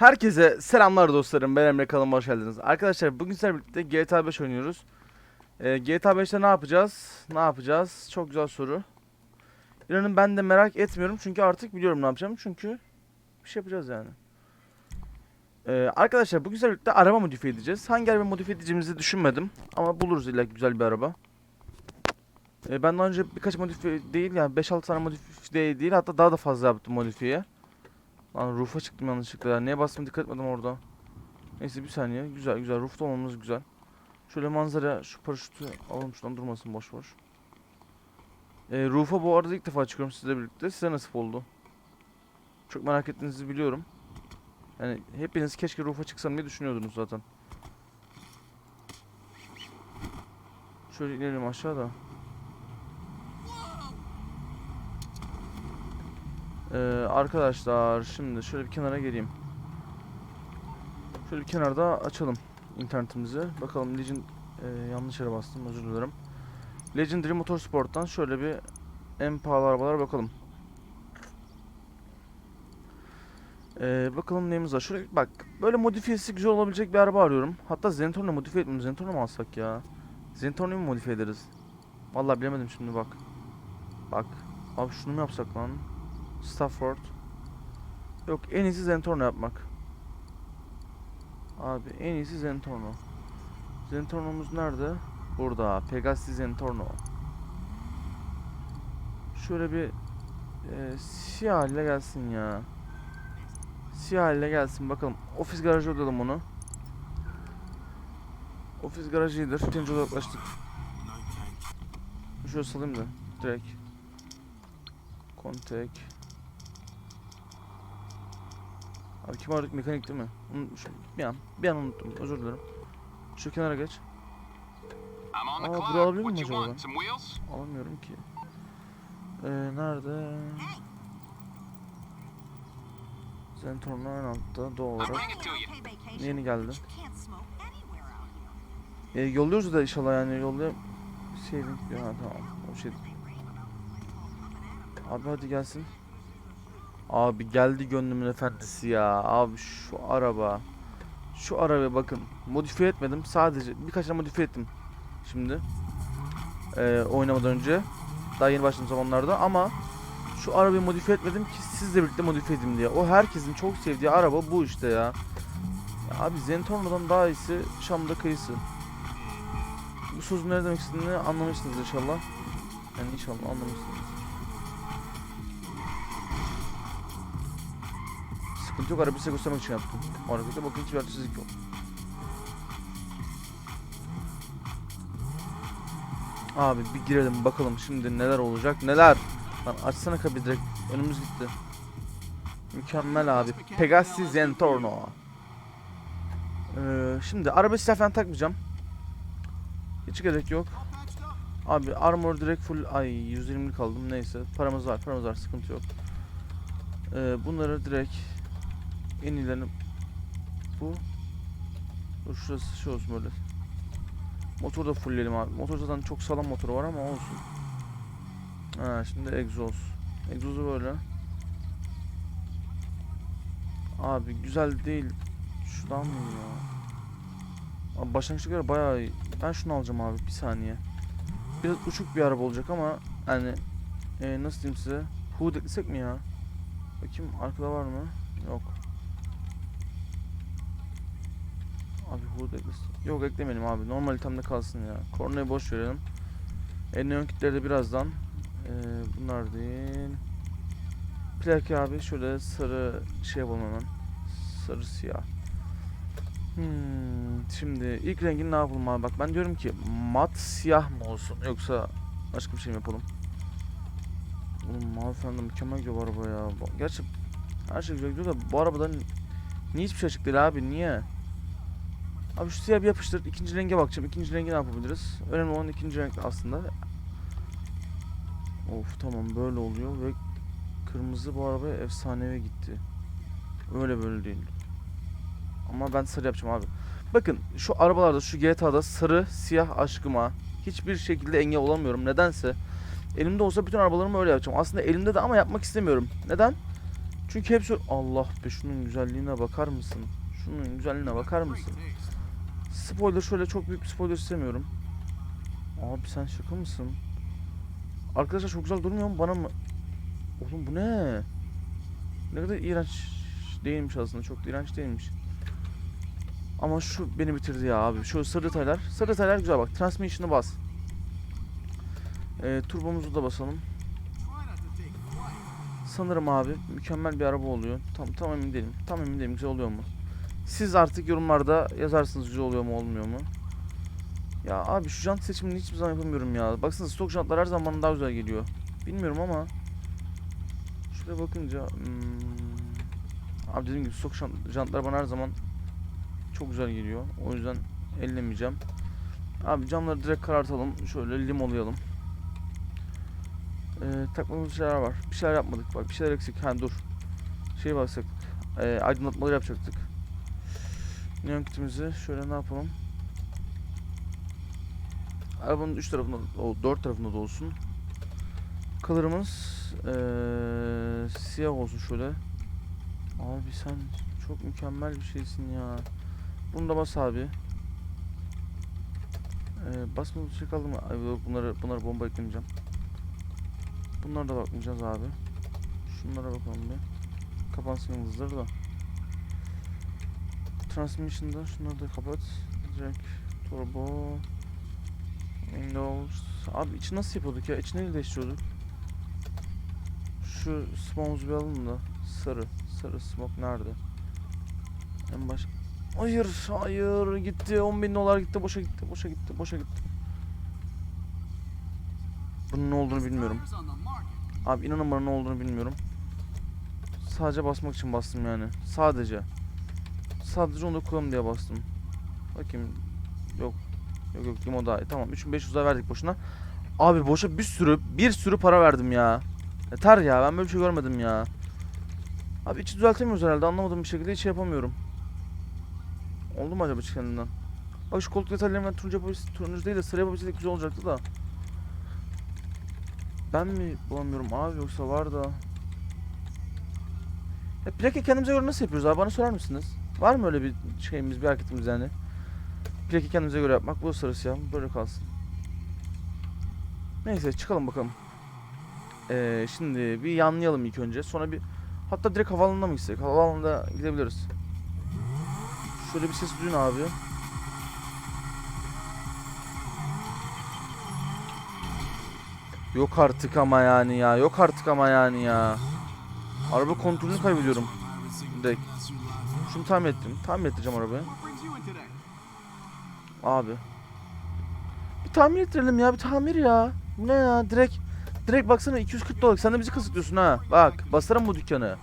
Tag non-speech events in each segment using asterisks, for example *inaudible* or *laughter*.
Herkese selamlar dostlarım. Ben Emre Kalın hoş geldiniz. Arkadaşlar bugün sizlerle birlikte GTA 5 oynuyoruz. Ee, GTA 5'te ne yapacağız? Ne yapacağız? Çok güzel soru. İnanın ben de merak etmiyorum çünkü artık biliyorum ne yapacağım. Çünkü bir şey yapacağız yani. Ee, arkadaşlar bugün sizlerle birlikte araba modifiye edeceğiz. Hangi araba modifiye edeceğimizi düşünmedim. Ama buluruz illa güzel bir araba. Ee, ben daha önce birkaç modifiye değil yani 5-6 tane modifiye değil hatta daha da fazla yaptım modifiye. Lan roof'a çıktım yanlışlıkla ya. Neye bastım dikkat etmedim orada. Neyse bir saniye. Güzel güzel. Roof'ta olmamız güzel. Şöyle manzara şu paraşütü alalım şuradan durmasın boş boş. Ee, roof'a bu arada ilk defa çıkıyorum sizle birlikte. Size nasip oldu. Çok merak ettiğinizi biliyorum. Yani hepiniz keşke roof'a çıksam diye düşünüyordunuz zaten. Şöyle inelim aşağıda. Ee, arkadaşlar şimdi şöyle bir kenara geleyim. Şöyle bir kenarda açalım internetimizi. Bakalım Legend e, yanlış yere bastım özür dilerim. Legendary Motorsport'tan şöyle bir en pahalı arabalara bakalım. Ee, bakalım neyimiz var. Şöyle bak böyle modifiyesi güzel olabilecek bir araba arıyorum. Hatta Zentorno modifiye etmem. Zentorno mu alsak ya? Zentorno'yu mu modifiye ederiz? Vallahi bilemedim şimdi bak. Bak. Abi şunu mu yapsak lan? Stafford. Yok en iyisi Zentorno yapmak. Abi en iyisi Zentorno. Zentorno'muz nerede? Burada. Pegasi Zentorno. Şöyle bir e, siyah haline gelsin ya. Siyah haline gelsin bakalım. Ofis garajı odalım onu. Ofis garajı iyidir. İkinci uzaklaştık. Şöyle salayım da direkt. Kontek. Abi kim aradık mekanik değil mi? Unutmuşum. Bir an. Bir an unuttum. Özür dilerim. Şu kenara geç. Aa, bunu alabilir miyim acaba wheels? Alamıyorum ki. Ee, nerede? Zentorno en altta doğal olarak. Yeni geldi. E, yolluyoruz da inşallah yani yolluyor. Şey ha tamam o şey. Abi hadi gelsin. Abi geldi gönlümün efendisi ya. Abi şu araba. Şu arabaya bakın. Modifiye etmedim. Sadece birkaç tane modifiye ettim. Şimdi. Ee, oynamadan önce. Daha yeni başladığım zamanlarda ama şu arabayı modifiye etmedim ki sizle birlikte modifiye edeyim diye. O herkesin çok sevdiği araba bu işte ya. ya abi Zentorno'dan daha iyisi Şam'da kıyısı. Bu sözün ne demek istediğini anlamışsınız inşallah. Yani inşallah anlamışsınız. Sıkıntı yok arabayı size göstermek için yaptım. O harekete bakın hiçbir artistlik yok. Abi bir girelim bakalım şimdi neler olacak neler. Lan açsana kapıyı direkt önümüz gitti. Mükemmel abi. Pegasi Zentorno. Ee, şimdi araba silah takmayacağım. Hiç gerek yok. Abi armor direkt full ay 120 kaldım neyse paramız var paramız var sıkıntı yok. Ee, bunları direkt en iyilerini bu Dur şurası şey olsun böyle. Motoru da fullleyelim abi. Motor zaten çok sağlam motoru var ama olsun. Ha şimdi egzoz. Egzozu böyle. Abi güzel değil. Şuradan mı ya? Abi başlangıçta göre bayağı iyi. Ben şunu alacağım abi bir saniye. Biraz uçuk bir araba olacak ama yani e, nasıl diyeyim size? Hood eklesek mi ya? Bakayım arkada var mı? Hood eklesin. Yok eklemeyelim abi. Normal itemde kalsın ya. Kornayı boş verelim. En ön kitleri de birazdan. Ee, bunlar değil. Plaka abi şöyle sarı şey yapalım. Sarı siyah. Hmm, şimdi ilk rengini ne yapalım abi? Bak ben diyorum ki mat siyah mı olsun yoksa başka bir şey mi yapalım? Oğlum da mükemmel gidiyor araba ya. Gerçi her şey güzel gidiyor da bu arabadan niye hiçbir şey değil abi niye? Abi şu siyah bir yapıştır. ikinci renge bakacağım. İkinci rengi ne yapabiliriz? Önemli olan ikinci renk aslında. Of tamam böyle oluyor ve kırmızı bu arabaya efsanevi gitti. Öyle böyle değil. Ama ben sarı yapacağım abi. Bakın şu arabalarda şu GTA'da sarı siyah aşkıma hiçbir şekilde engel olamıyorum. Nedense elimde olsa bütün arabalarımı öyle yapacağım. Aslında elimde de ama yapmak istemiyorum. Neden? Çünkü hepsi Allah be şunun güzelliğine bakar mısın? Şunun güzelliğine bakar mısın? Spoiler şöyle çok büyük bir spoiler istemiyorum. Abi sen şaka mısın? Arkadaşlar çok güzel durmuyor mu bana mı? Oğlum bu ne? Ne kadar iğrenç değilmiş aslında çok da iğrenç değilmiş. Ama şu beni bitirdi ya abi. Şu sarı detaylar. Sarı detaylar güzel bak. Transmission'ı bas. Ee, turbomuzu da basalım. Sanırım abi mükemmel bir araba oluyor. Tam tam emin değilim. Tam emin değilim güzel oluyor mu? Siz artık yorumlarda yazarsınız güzel oluyor mu olmuyor mu? Ya abi şu jant seçimini hiçbir zaman yapamıyorum ya. Baksana stok jantlar her zaman daha güzel geliyor. Bilmiyorum ama şuraya bakınca hmm, abi dediğim gibi stok jant- jantlar bana her zaman çok güzel geliyor. O yüzden ellemeyeceğim. Abi camları direkt karartalım. Şöyle limolayalım. Ee, takmadığımız şeyler var. Bir şeyler yapmadık. Bak bir şeyler eksik. Ha dur. Şey basacaktık. Ee, aydınlatmaları yapacaktık. Kitimizi şöyle ne yapalım? Arabanın üç tarafında, o dört tarafında da olsun. Color'ımız ee, siyah olsun şöyle. Abi sen çok mükemmel bir şeysin ya. Bunu da bas abi. Ee, basmadığı şey kaldı mı? Ay bunları, bunları bomba eklemeyeceğim. Bunlara da bakmayacağız abi. Şunlara bakalım bir. Kapansın yıldızları da. Transmission'da şunları da kapat. Direkt turbo. Windows. Abi içi nasıl yapıyorduk ya? İçi neyle değiştiriyorduk? Şu bir alalım da. Sarı. Sarı smoke nerede? En baş... Hayır, hayır gitti. 10 bin dolar gitti. Boşa gitti, boşa gitti, boşa gitti. Bunun ne olduğunu bilmiyorum. Abi inanın bana ne olduğunu bilmiyorum. Sadece basmak için bastım yani. Sadece. Sadece onu da koyalım diye bastım. Bakayım. Yok. Yok yok limo daha iyi. Tamam 3500 lira verdik boşuna. Abi boşa bir sürü bir sürü para verdim ya. Yeter ya ben böyle bir şey görmedim ya. Abi içi düzeltemiyoruz herhalde anlamadığım bir şekilde hiç şey yapamıyorum. Oldu mu acaba kendinden? Bak şu koltuk detaylarını ben turuncu yapabilsek, turuncu değil de sarı yapabilsek güzel olacaktı da. Ben mi bulamıyorum abi yoksa var da. Ya plaka kendimize göre nasıl yapıyoruz abi bana sorar mısınız? Var mı öyle bir şeyimiz bir hareketimiz yani? Plaka kendimize göre yapmak bu da sarı siyah böyle kalsın. Neyse çıkalım bakalım. Ee, şimdi bir yanlayalım ilk önce sonra bir hatta direkt havaalanına mı gitsek? Havaalanında gidebiliriz. Şöyle bir ses duyun abi. Yok artık ama yani ya. Yok artık ama yani ya. Araba kontrolünü kaybediyorum. Şunu tamir ettim. Tamir edeceğim arabayı. Abi. Bir tamir ettirelim ya. Bir tamir ya. Bu ne ya? Direkt. Direkt baksana 240 dolar. Sen de bizi kısıtlıyorsun ha. Bak. Basarım bu dükkanı.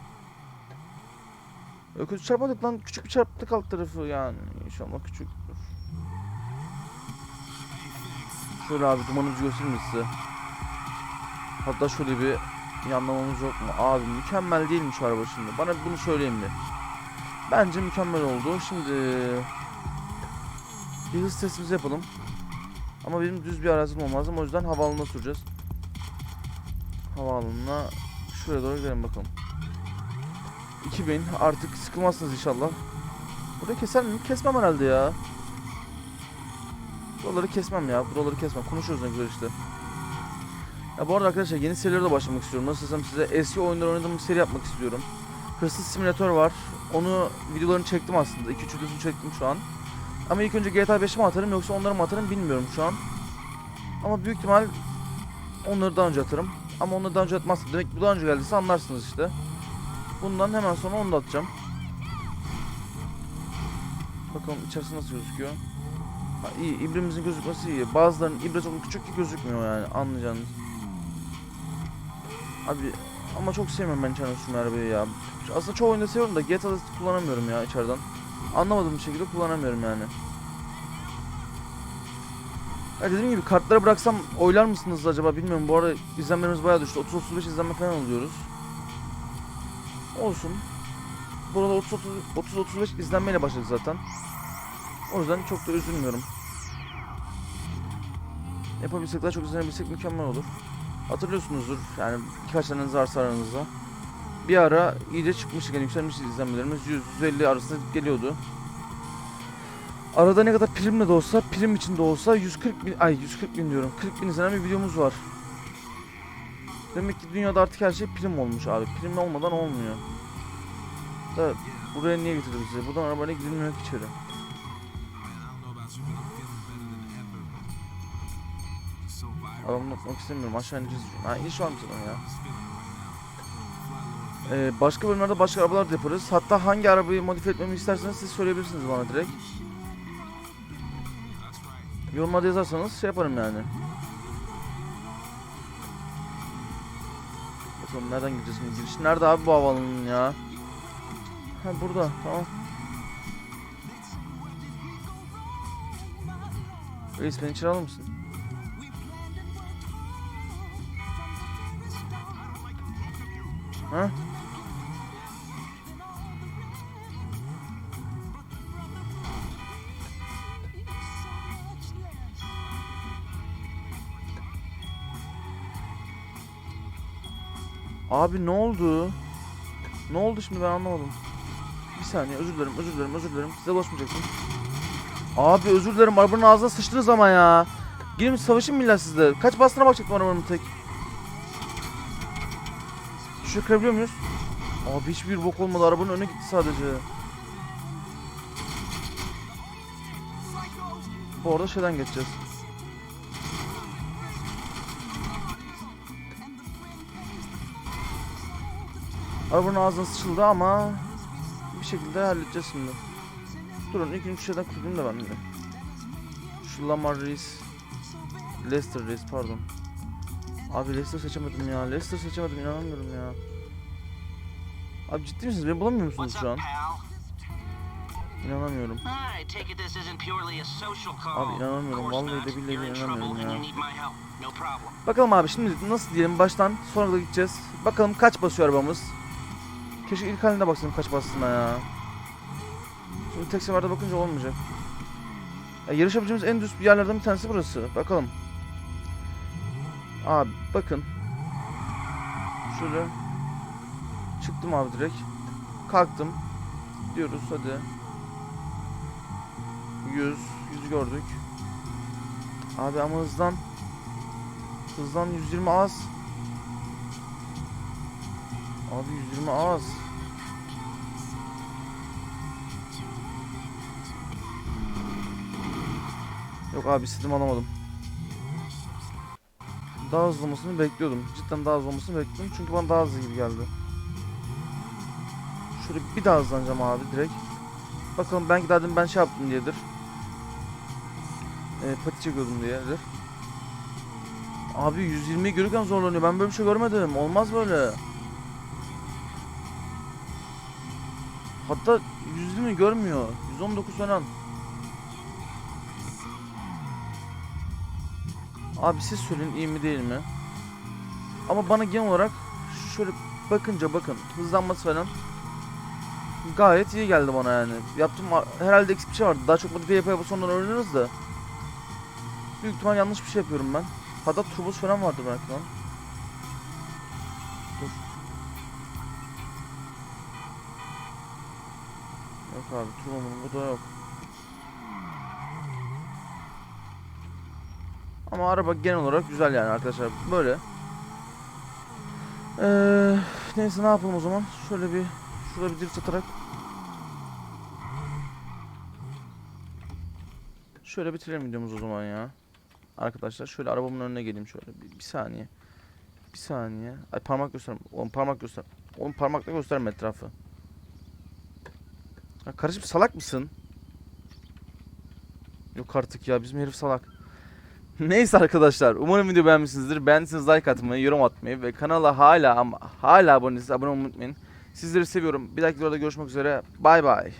Kötü çarpmadık lan. Küçük bir çarptık alt tarafı yani. İnşallah küçük. Şöyle abi dumanımızı göstereyim size? Hatta şöyle bir yanlamamız yok mu? Abi mükemmel değil mi şu araba şimdi? Bana bunu söyleyin bir. Bence mükemmel oldu. Şimdi bir hız testimizi yapalım. Ama benim düz bir arazim olmaz. O yüzden havaalanına süreceğiz. Havaalanına şuraya doğru gidelim bakalım. 2000 artık sıkılmazsınız inşallah. Burayı keser miyim? Kesmem herhalde ya. Buraları kesmem ya. Buraları kesmem. Konuşuyoruz ne güzel işte. Ya bu arada arkadaşlar yeni serilere de başlamak istiyorum. Nasıl desem size eski oyunlar oynadığım bir seri yapmak istiyorum. Hırsız simülatör var. Onu videolarını çektim aslında. 2-3 videosunu çektim şu an. Ama ilk önce GTA 5'i mi atarım yoksa onları mı atarım bilmiyorum şu an. Ama büyük ihtimal onları daha önce atarım. Ama onları daha önce atmazsam demek ki bu daha önce geldiyse anlarsınız işte. Bundan hemen sonra onu da atacağım. Bakalım içerisi nasıl gözüküyor. Ha, iyi, ibrimizin gözükmesi iyi. Bazılarının ibre çok küçük ki gözükmüyor yani anlayacağınız. Abi ama çok sevmiyorum ben içeriden sürme arabayı ya. Aslında çoğu oyunda seviyorum da GTA'da kullanamıyorum ya içeriden. Anlamadığım bir şekilde kullanamıyorum yani. Ya dediğim gibi kartları bıraksam oylar mısınız acaba bilmiyorum. Bu arada izlenmelerimiz bayağı düştü. 30-35 izlenme falan alıyoruz. Olsun. Burada 30-35 izlenmeyle başladık zaten. O yüzden çok da üzülmüyorum. Yapabilsek daha çok izlenebilsek mükemmel olur. Hatırlıyorsunuzdur yani birkaç taneniz varsa aranızda. bir ara iyice çıkmıştık yani yükselmişti izlenmelerimiz 100-150 arasında geliyordu. Arada ne kadar primle de olsa, prim içinde olsa 140 bin, ay 140 bin diyorum, 40 bin izlenen bir videomuz var. Demek ki dünyada artık her şey prim olmuş abi. Prim olmadan olmuyor. Da buraya niye getirdi bizi? Buradan arabayla gidilmiyor ki içeri. Adamı atmak istemiyorum. Aşağı ineceğiz. Ha iniş var mı sana ya? Ee, başka bölümlerde başka arabalar da yaparız. Hatta hangi arabayı modifiye etmemi isterseniz siz söyleyebilirsiniz bana direkt. Yorumlarda yazarsanız şey yaparım yani. Bakalım nereden gideceğiz şimdi? Giriş nerede abi bu havaalanının ya? Ha burada tamam. Reis beni içeri alır mısın? Ha? Abi ne oldu? Ne oldu şimdi ben anlamadım. Bir saniye özür dilerim özür dilerim özür dilerim. Size ulaşmayacaktım. Abi özür dilerim arabanın ağzına sıçtınız ama ya. Gelin savaşın mı illa sizde? Kaç bastığına bakacaktım arabanın tek. Şu kırabiliyor muyuz? Abi hiçbir bok olmadı arabanın önüne gitti sadece. Bu arada şeyden geçeceğiz. Arabanın ağzına sıçıldı ama bir şekilde halledeceğiz şimdi. Durun ilk şu şeyden kurtulayım da ben de. Şu Lamar Reis. Leicester Reis pardon. Abi Leicester seçemedim ya. Leicester seçemedim inanamıyorum ya. Abi ciddi misiniz? Beni bulamıyor musunuz şu an? İnanamıyorum. Abi inanamıyorum, vallahi de billahi inanamıyorum ya. Bakalım abi şimdi nasıl diyelim baştan sonra da gideceğiz. Bakalım kaç basıyor arabamız. Keşke ilk halinde baksaydım kaç bastığına ya. Şimdi tek seferde bakınca olmayacak. Ya yarışabileceğimiz en düz bir yerlerden bir tanesi burası. Bakalım. Abi bakın. Şöyle. Çıktım abi direkt. Kalktım. Diyoruz hadi. 100. 100 gördük. Abi ama hızdan. Hızdan 120 az. Abi 120 az. Yok abi istedim alamadım. Daha hızlı olmasını bekliyordum. Cidden daha hızlı olmasını bekliyordum. Çünkü bana daha hızlı gibi geldi. Şöyle bir daha hızlanacağım abi direkt. Bakalım belki daha ben şey yaptım diyedir. E, pati çekiyordum diyedir. Abi 120'yi görürken zorlanıyor. Ben böyle bir şey görmedim. Olmaz böyle. Hatta 120 görmüyor. 119 falan. Abi siz söyleyin iyi mi değil mi? Ama bana genel olarak şöyle bakınca bakın hızlanması falan gayet iyi geldi bana yani. Yaptım herhalde eksik bir şey vardı. Daha çok modifiye yapa yapa sonradan öğreniriz de. Büyük ihtimal yanlış bir şey yapıyorum ben. Hatta turbos falan vardı belki lan. Dur. Yok abi turbomun bu da yok. Ama araba genel olarak güzel yani arkadaşlar. Böyle. Ee, neyse ne yapalım o zaman. Şöyle bir şurada bir drift atarak Şöyle bitirelim videomuzu o zaman ya. Arkadaşlar şöyle arabamın önüne geleyim şöyle bir, bir saniye. Bir saniye. Ay parmak göster. Oğlum parmak göster. Oğlum parmakla gösterme etrafı. Ya kardeşim salak mısın? Yok artık ya bizim herif salak. *laughs* Neyse arkadaşlar umarım video beğenmişsinizdir. Beğendiyseniz like atmayı, yorum atmayı ve kanala hala ama hala abone değilseniz abone olmayı unutmayın. Sizleri seviyorum. Bir dahaki videoda görüşmek üzere. Bay bay.